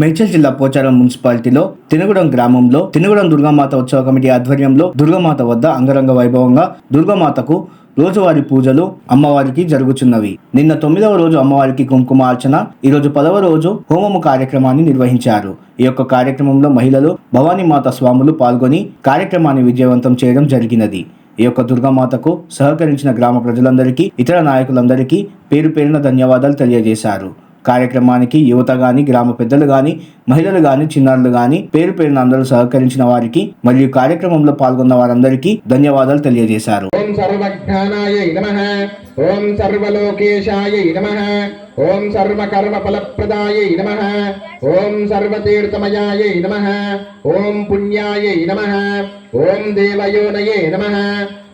మేడ్చల్ జిల్లా పోచారం మున్సిపాలిటీలో తినుగుడం గ్రామంలో తినగూడెం దుర్గామాత ఉత్సవ కమిటీ ఆధ్వర్యంలో దుర్గామాత వద్ద అంగరంగ వైభవంగా దుర్గామాతకు రోజువారీ పూజలు అమ్మవారికి జరుగుచున్నవి. నిన్న తొమ్మిదవ రోజు అమ్మవారికి కుంకుమార్చన ఈ రోజు పదవ రోజు హోమము కార్యక్రమాన్ని నిర్వహించారు. ఈ యొక్క కార్యక్రమంలో మహిళలు భవానీమాత స్వాములు పాల్గొని కార్యక్రమాన్ని విజయవంతం చేయడం జరిగినది. ఈ యొక్క దుర్గామాతకు సహకరించిన గ్రామ ప్రజలందరికీ ఇతర నాయకులందరికీ పేరు పేరున ధన్యవాదాలు తెలియజేశారు. కార్యక్రమానికి యువత గాని గ్రామ పెద్దలు గాని మహిళలు గాని చిన్నారులు గాని పేరు పేరున అందరూ సహకరించిన వారికి మరియు కార్యక్రమంలో పాల్గొన్న వారందరికీ ధన్యవాదాలు తెలియజేశారు. ఓం సర్వజ్ఞానాయ నమ. ఓం సర్వలోకేశాయ నమ. ఓం సర్వకర్మ ఫలప్రదాయ నమ. ఓం సర్వతీర్థమయాయ నమ. ఓం పుణ్యాయ నమ. ఓం దేవయోనయే నమ.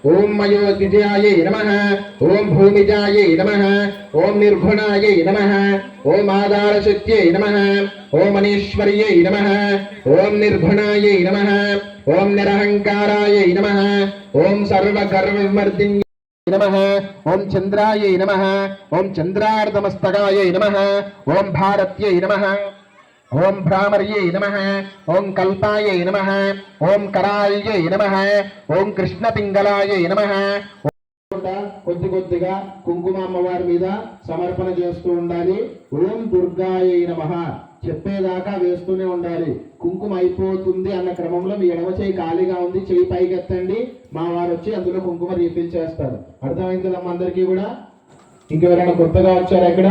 ఓం మయోతిజాయ నమ ఓం భూమిజాయ నమ ఓం నిర్గుణాయ నమ ఓం ఆధారశక్త్యై నమ ఓం మనీశ్వర్యై నమ ఓం నిర్గుణాయ నమ ఓం నిరహంకారాయ నమ ఓం సర్వగర్వమర్దిన్య నమ ఓం చంద్రాయ నమ ఓం చంద్రార్ధమస్తకాయ నమ ఓం భారత్యై నమ ఓం భ్రామర్యై నమ ఓం కల్పాయ నమ ఓం కరాల్యై నమ ఓం కృష్ణపింగళాయ నమ. కొద్ది కొద్దిగా కుంకుమ అమ్మవారి మీద సమర్పణ చేస్తూ ఉండాలి. ఓం దుర్గాయ నమ. చెప్పేదాకా వేస్తూనే ఉండాలి. కుంకుమ అయిపోతుంది అన్న క్రమంలో మీ ఎడమ చేయి ఖాళీగా ఉంది చేయి పైకి ఎత్తండి. మా వారు వచ్చి అందులో కుంకుమ రీఫిల్ చేస్తారు. అర్థమైంది కదమ్మ అందరికీ కూడా? ఇంకెవరైనా కొత్తగా వచ్చారా ఇక్కడ?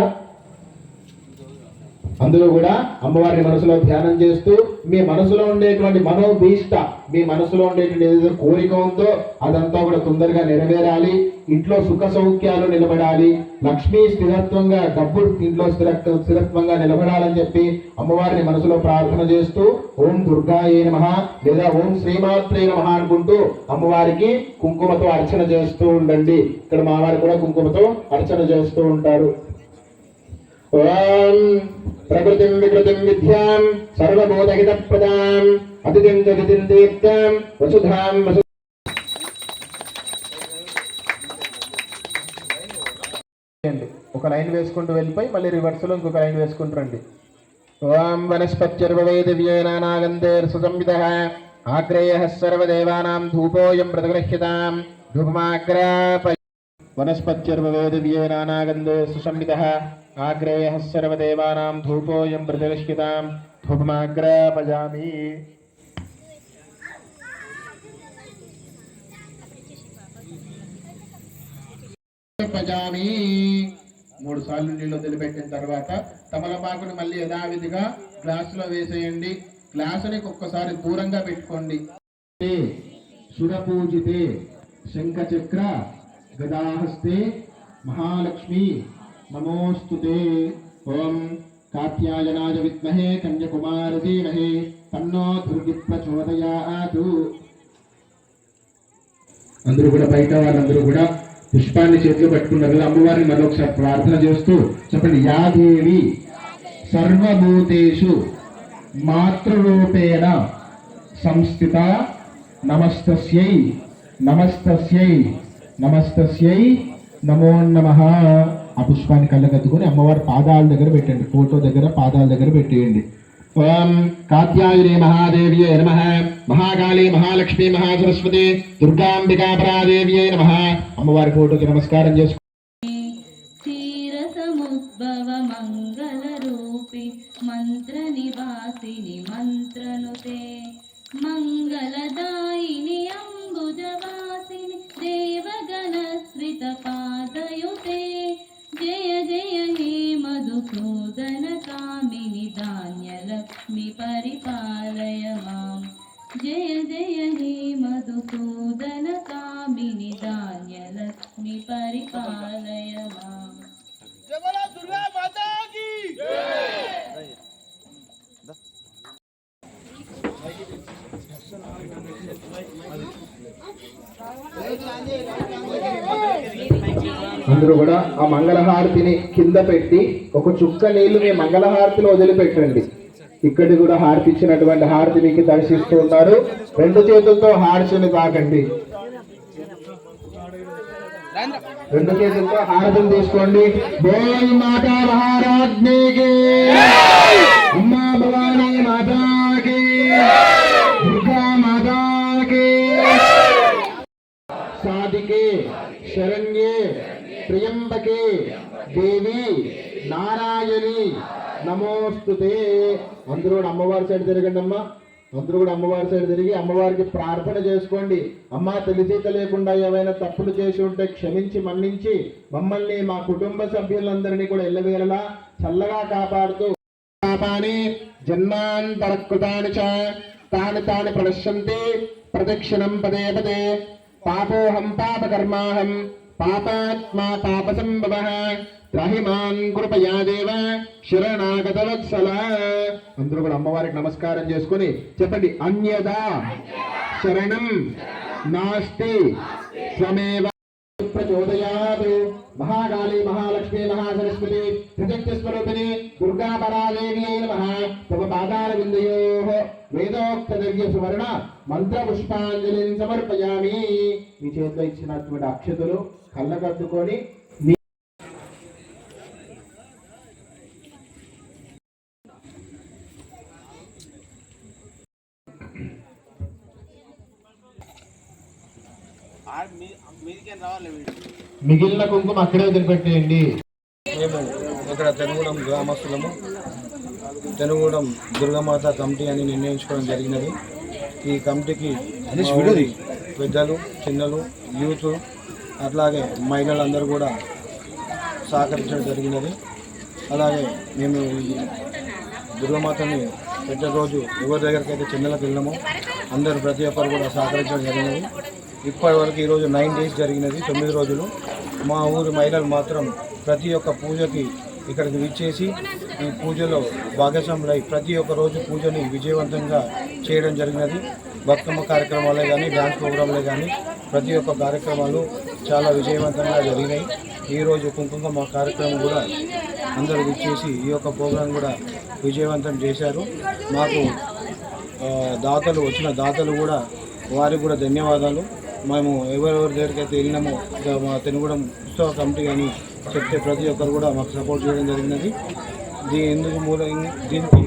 అందులో కూడా అమ్మవారిని మనసులో ధ్యానం చేస్తూ మీ మనసులో ఉండేటువంటి మనోభీష్ట మీ మనసులో ఉండేటువంటి ఏదైతే కోరిక ఉందో అదంతా కూడా తొందరగా నెరవేరాలి. ఇంట్లో సుఖ సౌఖ్యాలు నిలబడాలి. లక్ష్మీ స్థిరత్వంగా డబ్బు ఇంట్లో స్థిర స్థిరత్వంగా నిలబడాలని చెప్పి అమ్మవారిని మనసులో ప్రార్థన చేస్తూ ఓం దుర్గాయే నమ లేదా ఓం శ్రీమాత్రే నమ అనుకుంటూ అమ్మవారికి కుంకుమతో అర్చన చేస్తూ ఉండండి. ఇక్కడ మా వారు కూడా కుంకుమతో అర్చన చేస్తూ ఉంటారు. ఓం ప్రకృతిం వికృతిం విద్యాం సర్వబోధహిత ప్రదాం అతిథిం జగతిం దీప్తాం వసుధాం వసు ఒక లైన్ వేసుకుంటూ వెళ్ళిపోయి మళ్ళీ రివర్స్లో ఇంకొక లైన్ వేసుకుంటూ రండి. ఓం వనస్పత్యర్వై దివ్యేనానాగంధేర్ సుసంవిద ఆగ్రేయ సర్వదేవానాం ధూపోయం ప్రతిగృహ్యతాం ధూపమాగ్రాప వనస్పత్యర్వవేదివ్యేనానాగంధే సుసంవిదः ఆగ్రేయः సర్వదేవానాం ధూపోऽयं ప్రతిష్ఠితాం ధూపమాగ్రాపజామి పజామి మూడు సార్లు నీళ్ళు వదిలిపెట్టిన తర్వాత తమలపాకుని మళ్ళీ యథావిధిగా గ్లాసులో వేసేయండి. గ్లాసుని ఒక్కసారి దూరంగా పెట్టుకోండి. సురపూజితే శంఖచక్ర గదాహస్తే మహాలక్ష్మి నమోస్తుతే ఓం కాత్యాయనాయ విద్మహే కన్యకుమార ధీమహే తన్నో దుర్గి ప్రచోదయాతు అందరూ కూడా బయట వాళ్ళందరూ కూడా పుష్పాన్ని చేతిలో పట్టుకున్నారు కదా అమ్మవారిని మరొకసారి ప్రార్థన చేస్తూ చెప్పండి యాదేవి సర్వభూతేషు మాతృరూపేణ సంస్థిత నమస్తస్యై నమస్తస్యై నమస్తస్యై నమో నమ. ఆ పుష్పాన్ని కళ్ళకద్దుకొని అమ్మవారి పాదాల దగ్గర పెట్టండి. ఫోటో దగ్గర పాదాల దగ్గర పెట్టేయండి. ఓం కాత్యాయుని మహాదేవ్యే నమ. మహాకాళి మహాలక్ష్మి మహాసరస్వతి దుర్గాంబికాపరాదేవ్యై నమ. అమ్మవారి ఫోటోకి నమస్కారం చేసుకో మంగళదాయిని అంబుజవాసిని దేవగణ పా परिपालय माम् जय जय हे मधुसूदनकामिनि धान्यलक्ष्मि परिपालय माम् जय बोला दुर्गा माता की అందరూ కూడా ఆ మంగళహారతిని కింద పెట్టి ఒక చుక్క నీళ్లు మీ మంగళహారతిలో వదిలిపెట్టండి ఇక్కడ కూడా హారతి ఇచ్చినటువంటి హారతి మీకు దర్శిస్తూ ఉన్నారు. రెండు చేతులతో హారతిని తాకండి. రెండు చేతులతో హారతిని తీసుకోండి. బోల్ మాతా మహారాజ్ఞికి ఉమ్మా భవానీ మాతాకి దుర్గా మాతాకి సాధికే శరణ్యే ప్రియంబకే దేవి నారాయణి. నమోస్తుతే అందరూ కూడా అమ్మవారి సైడ్ తిరగండి అమ్మా. అందరూ కూడా అమ్మవారి సైడ్ తిరిగి అమ్మవారికి ప్రార్థన చేసుకోండి. అమ్మ తెలిసి తెలియకుండా ఏవైనా తప్పులు చేసి ఉంటే క్షమించి మన్నించి మమ్మల్ని మా కుటుంబ సభ్యులందరినీ కూడా ఎల్లవేళలా చల్లగా కాపాడుతూ పాపాని జన్మాంతరకృతాని చ. తాను తాని ప్రణశ్యంతి ప్రదక్షిణం పదే పదే. పాపోహం పాపకర్మాహం. పాపాత్మా పాపసంభవ. త్రహిమాన్ కృపయా దేవ. శరణాగత వత్సల అందరూ కూడా అమ్మవారికి నమస్కారం చేసుకొని చెప్పండి అన్యదా? శరణం. నాస్తి. స్వమేవ ప్రచోదయాత్. మహాకాళీ మహాలక్ష్మీ మహాసరస్వతి త్రిశక్తి స్వరూపిణి దుర్గా పరాదేవ్యై నమః తమ పాదాల విందయోః వేదోక్త దివ్య సువర్ణ మంత్ర పుష్పాంజలిని సమర్పయామి మీ చేతిలో ఇచ్చినటువంటి అక్షతులు కళ్ళకద్దుకొని మిగిలిన కుంకుమ అక్కడే వదిలిపెట్టేయండి. ఇక్కడ తెనుగూడెం గ్రామస్తులము. తెనుగూడెం దుర్గమాత కమిటీ అని నిర్ణయించుకోవడం జరిగినది. ఈ కమిటీకి పెద్దలు చిన్నలు యూత్ అట్లాగే మహిళలందరూ కూడా సహకరించడం జరిగినది. అలాగే మేము ఈ దుర్గమాతని పెట్టే రోజు ఎవరి దగ్గరికి అయితే చిన్నలకు వెళ్ళామో అందరూ ప్రతి ఒక్కరు కూడా సహకరించడం జరిగినది. ఇప్పటి వరకు ఈరోజు నైన్ డేస్ జరిగినది తొమ్మిది రోజులు. మా ఊరి మహిళలు మాత్రం ప్రతి ఒక్క పూజకి ఇక్కడికి విచ్చేసి ఈ పూజలో భాగస్వాములై ప్రతి ఒక్క రోజు పూజని విజయవంతంగా చేయడం జరిగినది. బతుకమ్మ కార్యక్రమాలే కానీ డ్యాన్స్ ప్రోగ్రాంలే కానీ ప్రతి ఒక్క కార్యక్రమాలు చాలా విజయవంతంగా జరిగినాయి. ఈరోజు కుంకుమ మా కార్యక్రమం కూడా అందరూ విచ్చేసి ఈ యొక్క ప్రోగ్రాం కూడా విజయవంతం చేశారు. మాకు దాతలు వచ్చిన దాతలు కూడా వారికి కూడా ధన్యవాదాలు. మేము ఎవరెవరి దగ్గరికి అయితే వెళ్ళినామో మా తెనుగూడెం ఉత్సవ కమిటీ అని చెప్తే ప్రతి ఒక్కరు కూడా మాకు సపోర్ట్ చేయడం జరిగినది. దీ ఎందుకు మూల దీనికి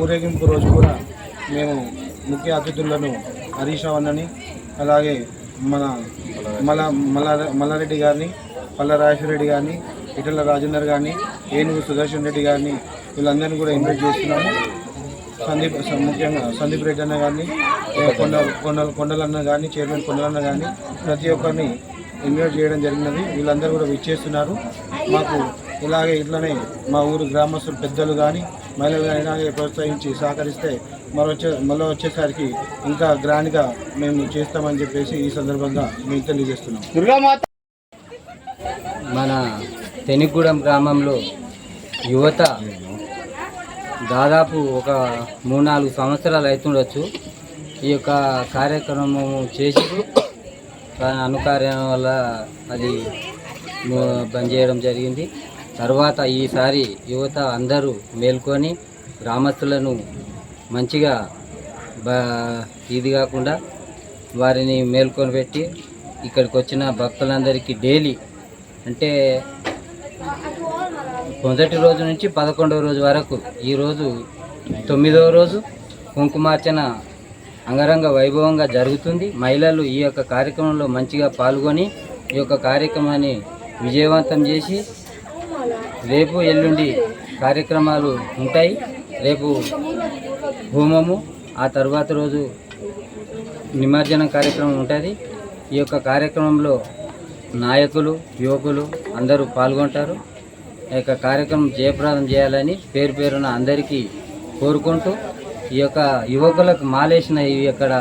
ఊరేగింపు రోజు కూడా మేము ముఖ్య అతిథులను హరీష్ అన్నని అలాగే మన మల మల్ల మల్లారెడ్డి గారిని పల్ల రెడ్డి గారిని ఇటల రాజేందర్ గారిని ఏనుగు సుదర్శన్ రెడ్డి గారిని వీళ్ళందరినీ కూడా ఇన్వైట్ చేస్తున్నాము. సందీప్ ముఖ్యంగా సందీప్ రెడ్డి అన్న కానీ కొండ కొండల కొండలన్న కానీ చైర్మన్ కొండలన్న కానీ ప్రతి ఒక్కరిని ఇన్వైట్ చేయడం జరిగినది. వీళ్ళందరూ కూడా విచ్చేస్తున్నారు. మాకు ఇలాగే ఇట్లనే మా ఊరు గ్రామస్తులు పెద్దలు కానీ మహిళలు కానీ ఇలాగే ప్రోత్సహించి సహకరిస్తే మరో వచ్చే మళ్ళీ వచ్చేసరికి ఇంకా గ్రాండ్గా మేము చేస్తామని చెప్పేసి ఈ సందర్భంగా మేము తెలియజేస్తున్నాం. మన తెనిగూడెం గ్రామంలో యువత దాదాపు ఒక మూడు నాలుగు సంవత్సరాలు అవుతుండొచ్చు. ఈ యొక్క కార్యక్రమం చేసి అనుకార్యం వల్ల అది బంద్ చేయడం జరిగింది. తర్వాత ఈసారి యువత అందరూ మేల్కొని గ్రామస్తులను మంచిగా ఇది కాకుండా వారిని మేల్కొని పెట్టి ఇక్కడికి వచ్చిన భక్తులందరికీ డైలీ అంటే మొదటి రోజు నుంచి పదకొండవ రోజు వరకు ఈరోజు తొమ్మిదవ రోజు కుంకుమార్చన అంగరంగ వైభవంగా జరుగుతుంది. మహిళలు ఈ యొక్క కార్యక్రమంలో మంచిగా పాల్గొని ఈ యొక్క కార్యక్రమాన్ని విజయవంతం చేసి రేపు ఎల్లుండి కార్యక్రమాలు ఉంటాయి. రేపు హోమము ఆ తర్వాత రోజు నిమజ్జనం కార్యక్రమం ఉంటుంది. ఈ యొక్క కార్యక్రమంలో నాయకులు యువకులు అందరూ పాల్గొంటారు. ఈ యొక్క కార్యక్రమం జయప్రదం చేయాలని పేరు పేరున అందరికీ కోరుకుంటూ ఈ యొక్క యువకులకు మాలేసిన ఇక్కడ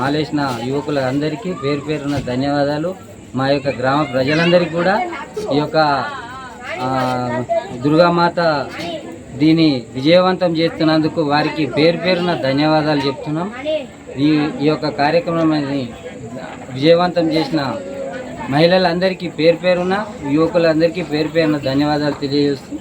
మాలేసిన యువకుల అందరికీ పేరు పేరున ధన్యవాదాలు. మా యొక్క గ్రామ ప్రజలందరికీ కూడా ఈ యొక్క దుర్గామాత దీన్ని విజయవంతం చేస్తున్నందుకు వారికి పేరు పేరున ధన్యవాదాలు చెప్తున్నాం. ఈ ఈ యొక్క కార్యక్రమాన్ని విజయవంతం చేసిన మహిళలందరికీ పేరు పేరున యువకులందరికీ పేరు పేరున ధన్యవాదాలు తెలియజేస్తూ